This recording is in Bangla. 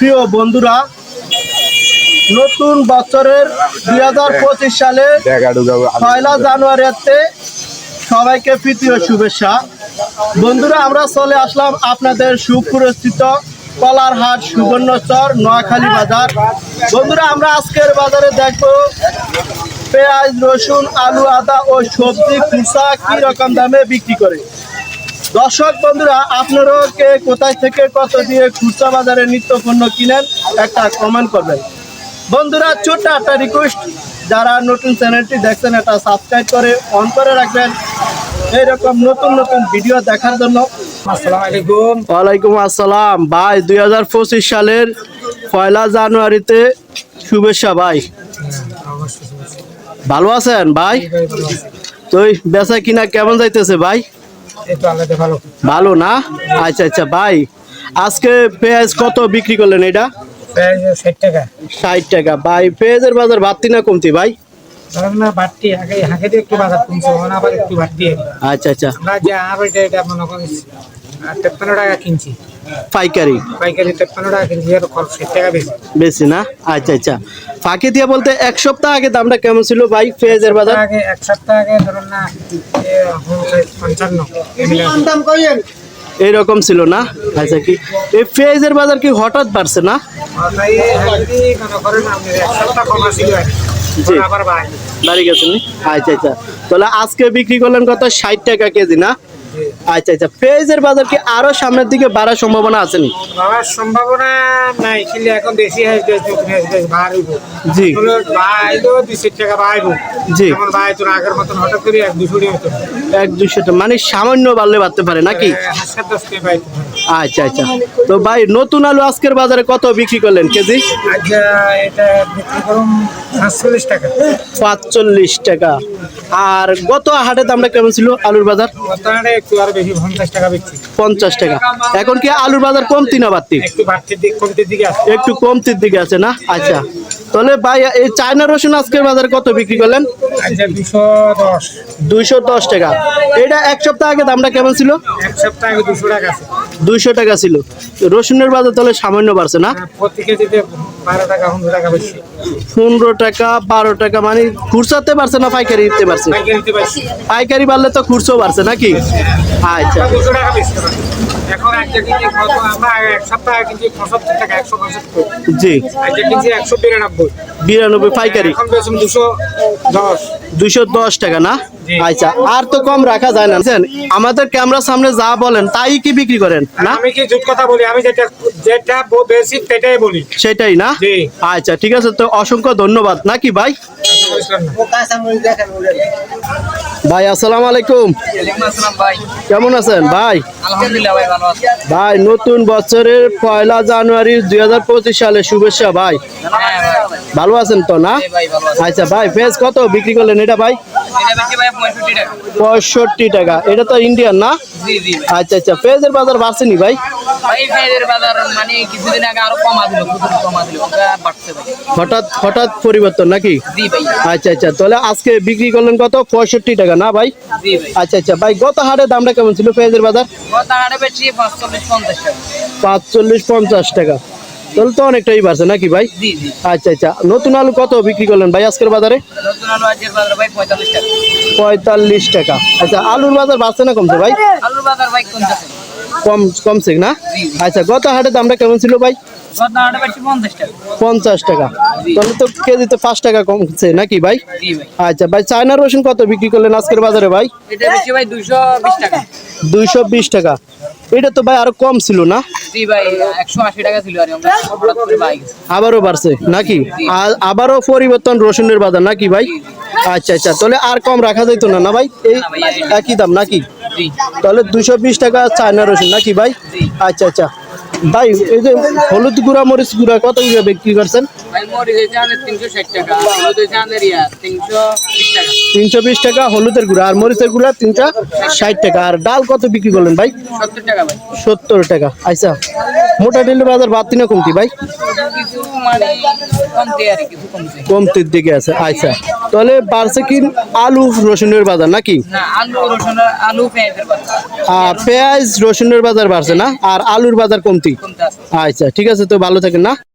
প্রিয় বন্ধুরা, নতুন বছরের দুই হাজার পঁচিশ সালে পয়লা জানুয়ারিতে সবাইকে তৃতীয় শুভেচ্ছা। বন্ধুরা, আমরা চলে আসলাম আপনাদের সুপুরস্থিত কলারহাট সুবর্ণচর নোয়াখালী বাজার। বন্ধুরা, আমরা আজকের বাজারে দেখব পেঁয়াজ, রসুন, আলু, আদা ও সবজি খুচা কি রকম দামে বিক্রি করে। দর্শক বন্ধুরা আপনারাও কে কোথায় থেকে কত দিয়ে খুচরা বাজারে নিত্য পণ্য কিনেন একটা কমেন্ট করবেন। বন্ধুরা ছোট্ট একটা রিকোয়েস্ট যারা নতুন চ্যানেলটি দেখছেন এটা সাবস্ক্রাইব করে অন করে রাখবেন। এইরকম নতুন নতুন ভিডিও দেখার জন্য। আলাইকুম। ওয়ালাইকুম আসসালাম। ভাই দুই হাজার পঁচিশ সালের পয়লা জানুয়ারিতে শুভেচ্ছা ভাই। ভালো আছেন ভাই? তো এই বেচা কিনা কেমন যাইতেছে ভাই? ভালো। না? আচ্ছা আচ্ছা ভাই। আজকে পেঁয়াজ কত বিক্রি করলেন এটা? ষাট টাকা। ষাট টাকা। ভাই পেঁয়াজের বাজার বাড়তি না কমতি ভাই? না বাড়তি আগে আগে দিয়ে একটু বাজার কমছে একটু বাড়তি। আচ্ছা আচ্ছা। টাকা কিনছি। পাইকারি? তেপ্পান্ন টাকা টাকা বেশি। বেশি না? আচ্ছা আচ্ছা। ফাঁকি দিয়া বলতে এক সপ্তাহ আগে দামটা কেমন ছিল ভাই পেঁয়াজের বাজার? আগে এক সপ্তাহ আগে ধরুন না এইরকম ছিল না? আচ্ছা কি? এই পেঁয়াজের বাজার কি হঠাৎ বাড়ছে না। জি। এখন আবার দাঁড়িয়ে গেছে আচ্ছা আচ্ছা। তাহলে আজকে বিক্রি করলেন কত? ষাট টাকা কেজি না। আচ্ছা আচ্ছা পেঁয়াজের বাজার কি আরও সামনের দিকে বাড়ার সম্ভাবনা আছে নি বাড়ার সম্ভাবনা নাই কিন্তু এখন হয় দেশ বাড়িব জি। বাইলো দুশো টাকা বাইবো জি। আগের মতন হঠাৎ করে এক দুশো এক দুশোটা মানে সামান্য বাড়লে বাড়তে পারে নাকি? হাজার দশ টাকা আচ্ছা আচ্ছা। তো ভাই নতুন আলু আজকের বাজারে কত বিক্রি করলেন কেজি? পাঁচচল্লিশ টাকা। আর গত হাটে দামটা কেমন ছিল আলুর বাজার? পঞ্চাশ টাকা এখন কি আলুর বাজার কমতি না বাড়তি? একটু কমতির দিকে আছে না? আচ্ছা। তাহলে ভাই এই চায়না রসুন আজকের বাজারে কত বিক্রি করলেন? দুশো দশ। দুইশো দশ টাকা। এটা এক সপ্তাহ আগে দামটা কেমন ছিল? এক সপ্তাহ আগে দুশো টাকা দুইশো টাকা ছিল। রসুনের বাজার তাহলে সামান্য বাড়ছে না? টাকা পনেরো টাকা বারো টাকা মানে খুরসাতে পারছে না পাইকারি দিতে পারছে পাইকারি বাড়লে তো খুরসো বাড়ছে নাকি? আচ্ছা। জি। বিরানব্বই। পাইকারি। দুশো দশ টাকা না। আচ্ছা আর তো কম রাখা যায় না। বুঝছেন? আমাদের ক্যামেরার সামনে যা বলেন তাই কি বিক্রি করেন? না? আমি কি জুট কথা বলি? আমি যেটা যেটা বেশি সেটাই বলি। সেটাই না? জি। আচ্ছা ঠিক আছে তো অসংখ্য ধন্যবাদ। নাকি ভাই? ভাই আসসালামু আলাইকুম। কেমন আছেন? ভাই? ভাই ভালো আছি ভাই নতুন বছরের পয়লা জানুয়ারি দুই হাজার পঁচিশ সালে শুভেচ্ছা ভাই। ভালো আছেন তো না? আচ্ছা ভাই ফেস কত বিক্রি করলেন এটা ভাই? পঁয়ষট্টি টাকা। এটা তো ইন্ডিয়ান না? আচ্ছা আচ্ছা। পেঁয়াজের বাজার বাড়ছেনি ভাই? মানে ভাই। হঠাৎ হঠাৎ পরিবর্তন নাকি? আচ্ছা আচ্ছা। তাহলে আজকে বিক্রি করলেন কত? পঁয়ষট্টি টাকা না ভাই? আচ্ছা আচ্ছা। ভাই গত হাটে দামটা কেমন ছিল পেঁয়াজের বাজার? পাঁচচল্লিশ পঞ্চাশ টাকা। তাহলে তো অনেকটাই বাড়ছে নাকি ভাই? আচ্ছা আচ্ছা। নতুন আলু কত বিক্রি করলেন ভাই আজকের বাজারে? পঁয়তাল্লিশ টাকা। আচ্ছা আলুর বাজার বাড়ছে না কমছে ভাই? আলুর বাজার ভাই কোনটা কম কমছে না? আচ্ছা গত হাটে দামটা কেমন ছিল ভাই? পঞ্চাশ টাকা। তাহলে তো কেজিতে পাঁচ টাকা কমছে নাকি ভাই? আচ্ছা ভাই চায়না রসুন কত বিক্রি করলেন আজকের বাজারে ভাই? দুইশো বিশ টাকা। এটা তো ভাই আরও কম ছিল না? জি ভাই একশো আশি টাকা ছিল আর আমরা হঠাৎ করে ভাই গেছে। আবারও বাড়ছে নাকি? আবারও পরিবর্তন রসুনের বাজার নাকি ভাই? আচ্ছা আচ্ছা তাহলে আর কম রাখা যাইতো না না ভাই? এই একই দাম নাকি? জি। তাহলে দুশো বিশ টাকা চায়না রসুন নাকি ভাই? জি। আচ্ছা আচ্ছা। ভাই এই যে হলুদ গুঁড়া মরিচ গুঁড়া কত করে বিক্রি করছেন? তিনশো বিশ টাকা। হলুদের গুঁড়া আর মরিচের গুঁড়া তিনশো ষাট টাকা। আর ডাল কত বিক্রি করলেন ভাই? সত্তর টাকা ভাই। সত্তর টাকা। আচ্ছা মোটা ডিলের বাজার বাড়তি না কমতি ভাই? কমতির দিকে আছে আচ্ছা। তাহলে বাড়ছে কি আলু রসুনের বাজার নাকি? আর পেঁয়াজ রসুনের বাজার বাড়ছে না? আর আলুর বাজার কমতি? আচ্ছা ঠিক আছে তো ভালো থাকেন না।